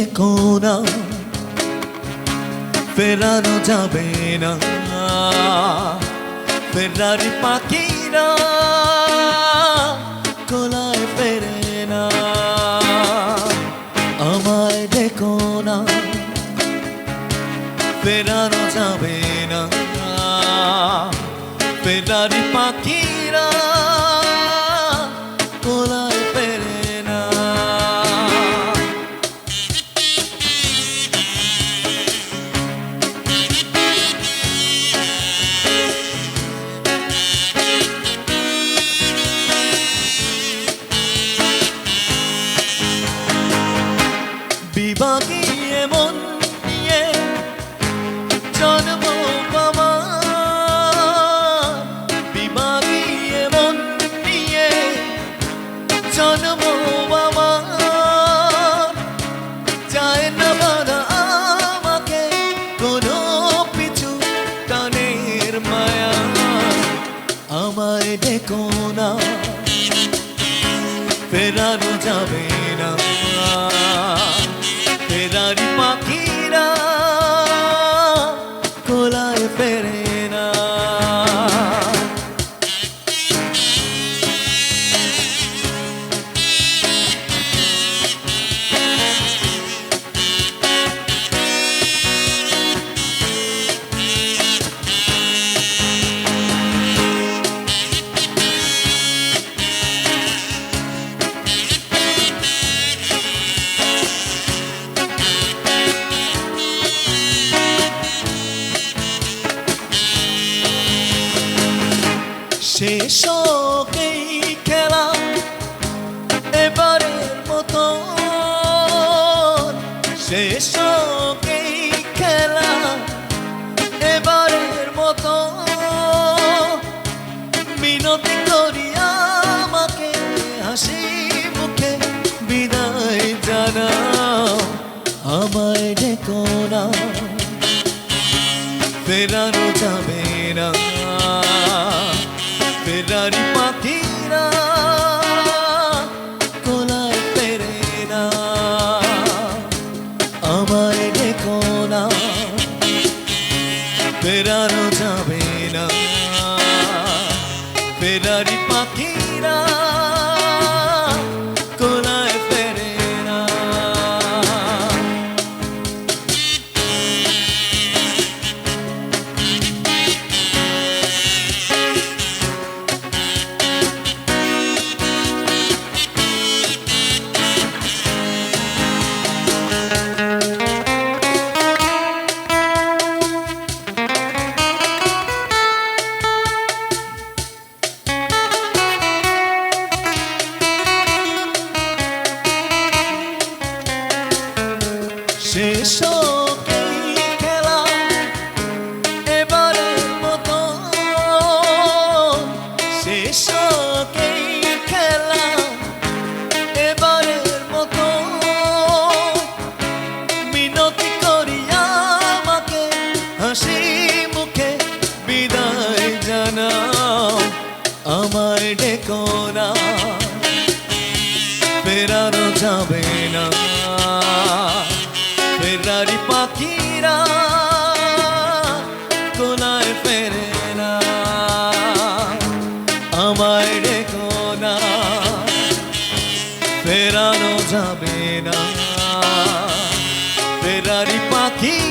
ডেকো না ফেরানো যাবে না। ফেরারি পাখিরা কোলায় ফেরে না। আমায় দেখো না, ফেরানো যাবে না। ফেরারি পাখিরা বিভাগীয় মন নিয়ে জন্ম মন নিয়ে না বাধা আমাকে, কোনো পিছু টানের মায়া। আমায় দেখো না, ফেরানো যাবে শেষ খেলা এবারের মতো শেষ খেলা এবারের মতো মিনতি করি আমাকে, হাসি মুখে বিদায় জানাও। আমায় ডেকো না, ফেরানো যাবে না। ফেরারি পাখিরা কোলায় পেরে না আমায় দেখো না বেড়ানো যাবে শেষ খেলা এবারের মতো। শেষ খেলা এবারের মতো। মিনতি করি আমাকে হাসি মুখে বিদায় জানাও। আমায় ডেকো না, ফেরানো যাবে না। ফেরারি পাখিরা কোনায় ফেরে না। আমায় না ফেরানো যাবে না। ফেরারি পাখিরা